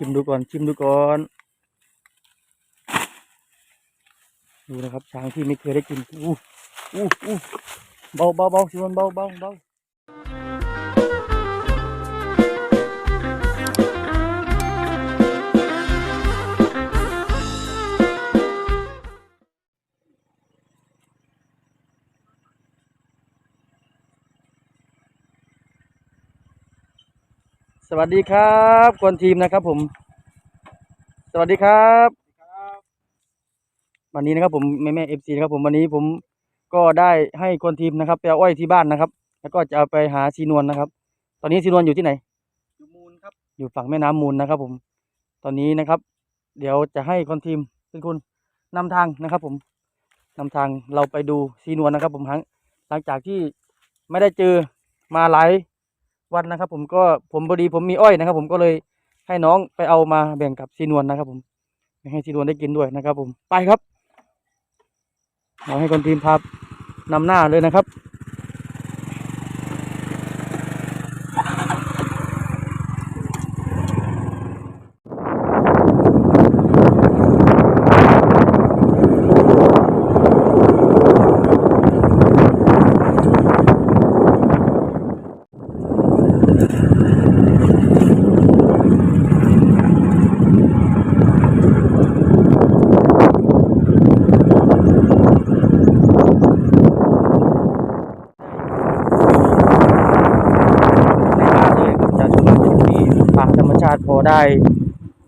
ชิมดูก่อน ชิมดูก่อน ดูนะครับช้างที่ไม่เคยได้กินอู้อู้อู้เบาเบาเบาสิวันเบาเบาเบา สวัสดีครับคนทีมนะครับผม สวัสดีครับ วันนี้นะครับผมแม่แม่เอฟซีนะครับผมวันนี้ผมก็ได้ให้คนทีมนะครับไปเอาอ้อยที่บ้านนะครับ แล้วก็จะเอาไปหาซีนวลนะครับ ตอนนี้ซีนวลอยู่ที่ไหน อยู่มูลครับ อยู่ฝั่งแม่น้ำมูลนะครับ ผม ตอนนี้นะครับ เดี๋ยวจะให้คนทีมเป็นคนนำทางนะครับ ผมนำทางเราไปดูซีนวลนะครับ ผมหลังหลังจากที่ไม่ได้เจอมาหลาย วันนะครับ ผมก็ผมพอดีผมมีอ้อยนะครับ ผมก็เลยให้น้องไปเอามาแบ่งกับซีนวลนะครับ ผมให้ซีนวลได้กินด้วยนะครับ ผมไปครับเราให้คนทีมพานำหน้าเลยนะครับ ในป่าเลยครับจากส่วนมากจะมีป่าธรรมชาติพอ ได้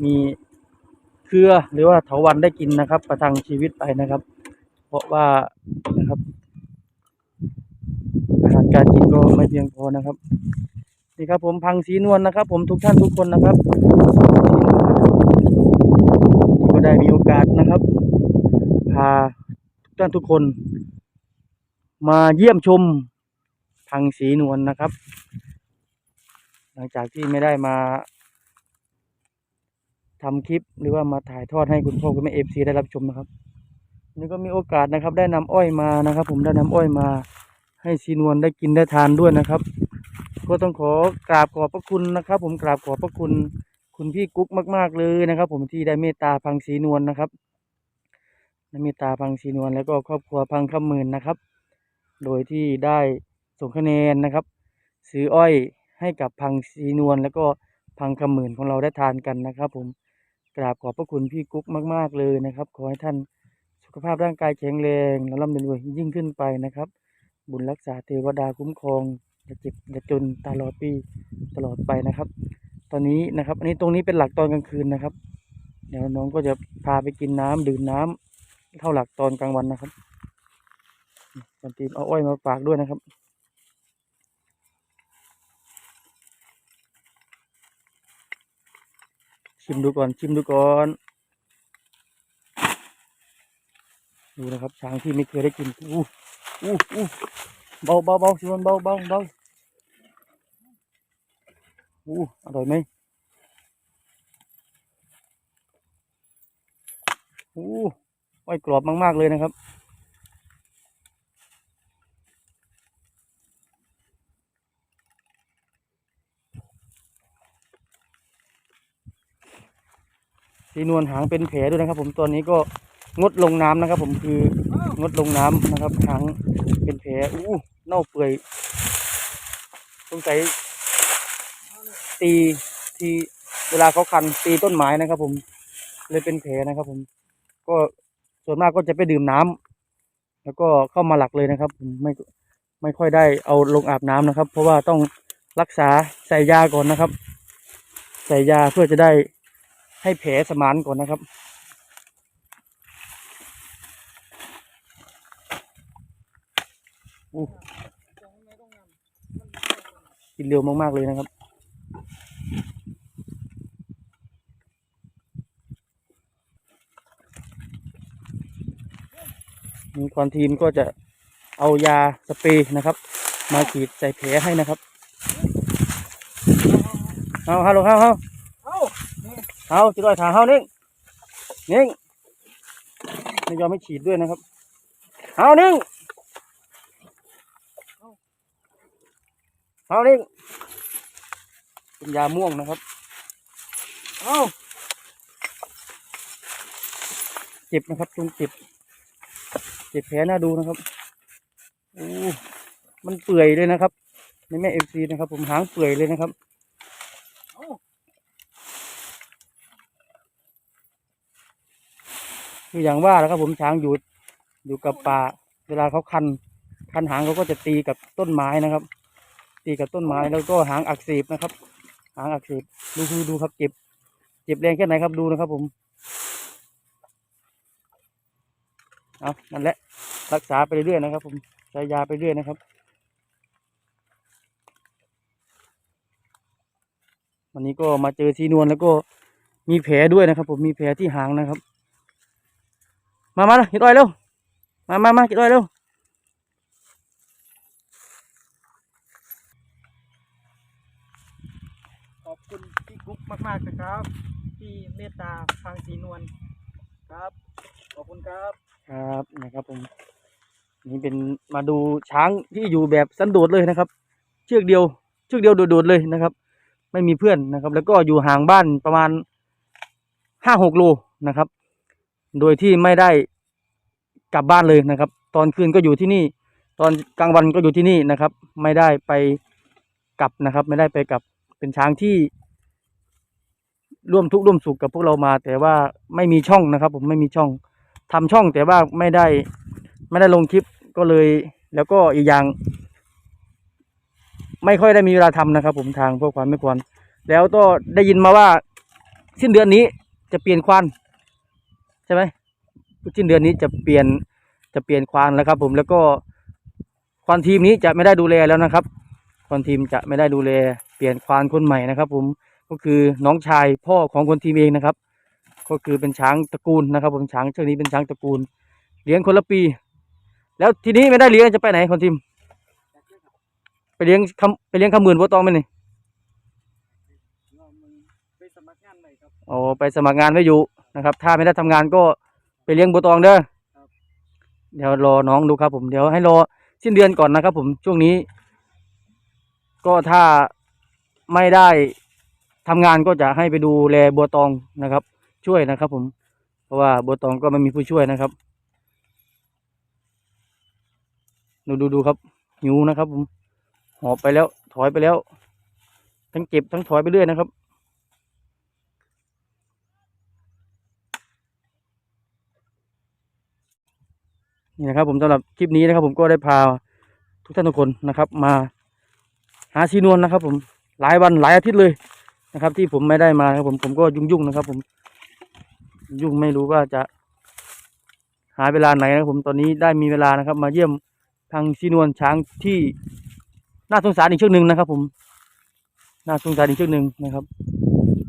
มีเครือหรือว่าเถาวันได้กินนะครับ ประทังชีวิตไปนะครับ เพราะว่านะครับอาหารการกินก็ไม่เพียงพอนะครับ นี่ครับผมพังสีนวลนะครับ ผมทุกท่านทุกคนนะครับนี่ก็ได้มีโอกาสนะครับ พาทุกท่านทุกคน มาเยี่ยมชมพังสีนวลนะครับ หลังจากที่ไม่ได้มา ทำคลิปหรือว่ามาถ่ายทอดให้คุณพ่อคุณแม่เอฟซีได้รับชมนะครับนี่ก็มีโอกาสนะครับ ได้นำอ้อยมานะครับ ผมได้นำอ้อยมา ให้ซีนวลได้กินได้ทานด้วยนะครับ ก็ต้องขอกราบขอบพระคุณนะครับ ผมกราบขอบพระคุณคุณพี่กุ๊กมาก ๆเลยนะครับ ผมที่ได้เมตตาพังสีนวลนะครับได้เมตตาพังสีนวลแล้วก็ครอบครัวพังคำหมื่นนะครับ โดยที่ได้ส่งคะแนนนะครับ ซื้ออ้อยให้กับพังสีนวลแล้วก็พังคำหมื่นของเราได้ทานกันนะครับ ผม กราบขอบพระคุณพี่กุ๊กมาก ๆ เลยนะครับ ขอให้ท่านสุขภาพร่างกายแข็งแรงและร่ำรวยยิ่งขึ้นไปนะครับ บุญรักษาเทวดาคุ้มครองอย่าเจ็บอย่าจนตลอดปีตลอดไปนะครับ ตอนนี้นะครับ อันนี้ตรงนี้เป็นหลักตอนกลางคืนนะครับ เดี๋ยวน้องก็จะพาไปกินน้ำดื่มน้ำเท่าหลักตอนกลางวันนะครับตอนตีเอาอ้อยมาฝากด้วยนะครับ ชิมดูก่อนชิมดูก่อนดูนะครับช้างที่ไม่เคยได้กินอู้อู้อู้เบาเบาเบาสิวันเบาเบาเบาอู้อร่อยไหมอู้อ้อยกรอบมาก ๆ เลยนะครับ สีนวลหางเป็นแผลด้วยนะครับ ผมตอนนี้ก็งดลงน้ำนะครับ ผมคืองดลงน้ำนะครับหางเป็นแผลอู้เน่าเปื่อยสงสัยตีทีเวลาเขาคันตีต้นไม้นะครับ ผมเลยเป็นแผลนะครับ ผม ก็ส่วนมากก็จะไปดื่มน้ำแล้วก็เข้ามาหลักเลยนะครับ ผมไม่ไม่ค่อยได้เอาลงอาบน้ำนะครับ เพราะว่าต้องรักษาใส่ยาก่อนนะครับ ใส่ยาเพื่อจะได้ ให้แผลสมานก่อนนะครับกินเร็วมากๆเลยนะครับมีคนทีมก็จะเอายาสเปรย์นะครับ มาฉีดใส่แผลให้นะครับ เอาฮัลโหลเอา เอาจิตอ้อยขาเฮานิ่งนิ่งไม่ยอมไม่ฉีดด้วยนะครับเอานิ่งเอานิ่งเป็นยาม่วงนะครับเอาเจ็บนะครับจุงเจ็บเจ็บแผลน่าดูนะครับโอ้มันเปื่อยเลยนะครับในแม่เอฟซีนะครับ ผมหางเปื่อยเลยนะครับ คืออย่างว่าแล้วครับผมช้างอยู่อยู่กับป่า เวลาเขาคัน คันหางเขาก็จะตีกับต้นไม้นะครับ ตีกับต้นไม้แล้วก็หางอักเสบนะครับ หางอักเสบดูดูดูครับเจ็บเจ็บแรงแค่ไหนครับดูนะครับผมเอานั่นแหละรักษาไปเรื่อยๆนะครับ ผมใช้ยาไปเรื่อยนะครับ วันนี้ก็มาเจอทีนวลแล้วก็มีแผลด้วยนะครับ ผมมีแผลที่หางนะครับ มามาเห็ดอ้อยเร็ว มามามาเห็ดอ้อยเร็ว ขอบคุณพี่กุ๊กมากๆนะครับ ที่เมตตาฟังสีนวลครับ ขอบคุณครับ ครับนะครับผม นี่เป็นมาดูช้างที่อยู่แบบสันโดษเลยนะครับ เชือกเดียว เชือกเดียวโดดๆเลยนะครับ ไม่มีเพื่อนนะครับ แล้วก็อยู่ห่างบ้านประมาณห้าหกโลนะครับ โดยที่ไม่ได้กลับบ้านเลยนะครับ ตอนคืนก็อยู่ที่นี่ ตอนกลางวันก็อยู่ที่นี่นะครับ ไม่ได้ไปกลับนะครับ ไม่ได้ไปกลับเป็นช้างที่ ร่วมทุกข์ร่วมสุขกับพวกเรามา แต่ว่าไม่มีช่องนะครับ ผมไม่มีช่องทำช่องแต่ว่าไม่ได้ ไม่ได้ลงคลิปก็เลย แล้วก็อีกอย่าง ไม่ค่อยได้มีเวลาทำนะครับ ผมทางพวกความไม่ควร แล้วก็ได้ยินมาว่า สิ้นเดือนนี้จะเปลี่ยนควาน ช่ไหมสิ้นเดือนนี้จะเปลี่ยนจะเปลี่ยนควานแล้วครับ ผมแล้วก็ควานทีมนี้จะไม่ได้ดูแลแล้วนะครับควานทีมจะไม่ได้ดูแล เปลี่ยนควานคนใหม่นะครับ ผมก็คือน้องชายพ่อของคนทีมเองนะครับ ก็คือเป็นช้างตระกูลนะครับ ผมช้างเชือกนี้เป็นช้างตระกูล เลี้ยงคนละปี แล้วทีนี้ไม่ได้เลี้ยงจะไปไหนคนทีม ไปเลี้ยงคำไปเลี้ยงคำหมื่นบัวตองไหมนี่ไปสมัครงานใหม่ครับโอ้ไปสมัครงานไว้อยู่ นะครับ ถ้าไม่ได้ทำงานก็ไปเลี้ยงบัวตองเด้อครับเดี๋ยวรอน้องดูครับ ผมเดี๋ยวให้รอสิ้นเดือนก่อนนะครับ ผมช่วงนี้ ก็ถ้าไม่ได้ทำงานก็จะให้ไปดูแลบัวตองนะครับ ช่วยนะครับ ผม เพราะว่าบัวตองก็ไม่มีผู้ช่วยนะครับดูดูดูครับหิวนะครับ ผมหอบไปแล้ว ถอยไปแล้ว ทั้งเจ็บทั้งถอยไปเรื่อยนะครับ นี่นะครับ ผมสำหรับคลิปนี้นะครับ ผมก็ได้พาทุกท่านทุกคนนะครับ มาหาชีนวลนะครับ ผมหลายวันหลายอาทิตย์เลยนะครับ ที่ผมไม่ได้มาครับ ผมผมก็ยุ่งๆนะครับ ผมยุ่งไม่รู้ว่าจะหาเวลาไหนนะครับผมตอนนี้ได้มีเวลานะครับ มาเยี่ยมทางชีนวลช้างที่น่าสงสารอีกเชือกหนึ่งนะครับ ผมน่าสงสารอีกเชือกหนึ่งนะครับ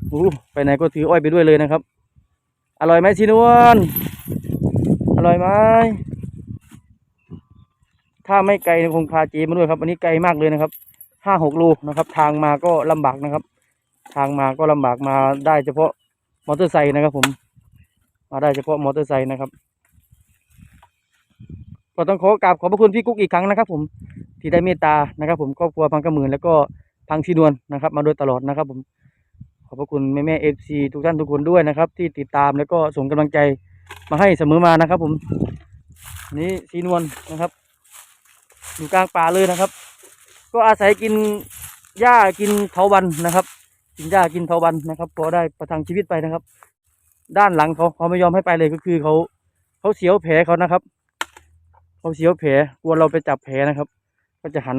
โอ้ไปไหนก็ถืออ้อยไปด้วยเลยนะครับ อร่อยไหมชีนวลอร่อยไหม ถ้าไม่ไกลคงพาเจมาด้วยครับอันนี้ไกลมากเลยนะครับห้าหกโลนะครับ ทางมาก็ลำบากนะครับ ทางมาก็ลำบากมาได้เฉพาะมอเตอร์ไซค์นะครับ ผม มาได้เฉพาะมอเตอร์ไซค์นะครับก็ต้องขอกราบขอบพระคุณพี่กุ๊กอีกครั้งนะครับ ผมที่ได้เมตตานะครับ ผมครอบครัวพังกระหมื่นแล้วก็พังชีนวลนะครับ มาโดยตลอดนะครับ ผมขอบพระคุณแม่แม่เอฟซีทุกท่านทุกคนด้วยนะครับ ที่ติดตามแล้วก็ส่งกำลังใจมาให้เสมอมานะครับ ผมนนี่ชีนวลนะครับ อยู่กลางป่าเลยนะครับ ก็อาศัยกินหญ้ากินเถาวันนะครับ กินหญ้ากินเถาวันนะครับพอได้ประทังชีวิตไปนะครับ ด้านหลังเขาเขาไม่ยอมให้ไปเลยก็คือเขาเขาเสียวแผลเขานะครับเขาเสียวแผลกลัวเราไปจับแผลนะครับ ก็จะหัน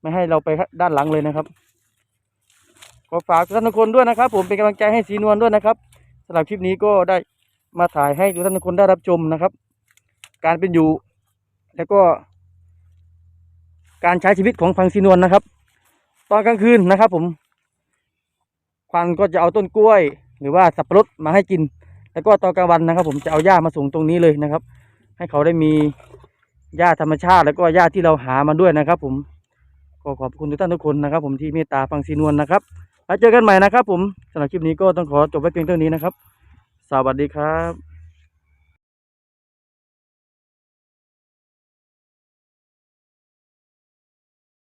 ไม่ให้เราไปด้านหลังเลยนะครับก็ฝากท่านทุกคนด้วยนะครับ ผมเป็นกำลังใจให้สีนวลด้วยนะครับสำหรับคลิปนี้ก็ได้มาถ่ายให้ทุกท่านทุกคนได้รับชมนะครับ การเป็นอยู่แล้วก็ การใช้ชีวิตของพังซีนวลนะครับ ตอนกลางคืนนะครับ ผมควันก็จะเอาต้นกล้วย หรือว่าสับปะรดมาให้กิน แล้วก็ตอนกลางวันนะครับ ผมจะเอาหญ้ามาส่งตรงนี้เลยนะครับ ให้เขาได้มีหญ้าธรรมชาติ แล้วก็หญ้าที่เราหามาด้วยนะครับ ผมก็ขอบคุณทุกท่านทุกคนนะครับ ผมที่เมตตาฟังซีนวลนะครับแล้วเจอกันใหม่นะครับ ผมสำหรับคลิปนี้ก็ต้องขอจบไว้เพียงเท่านี้นะครับ สวัสดีครับ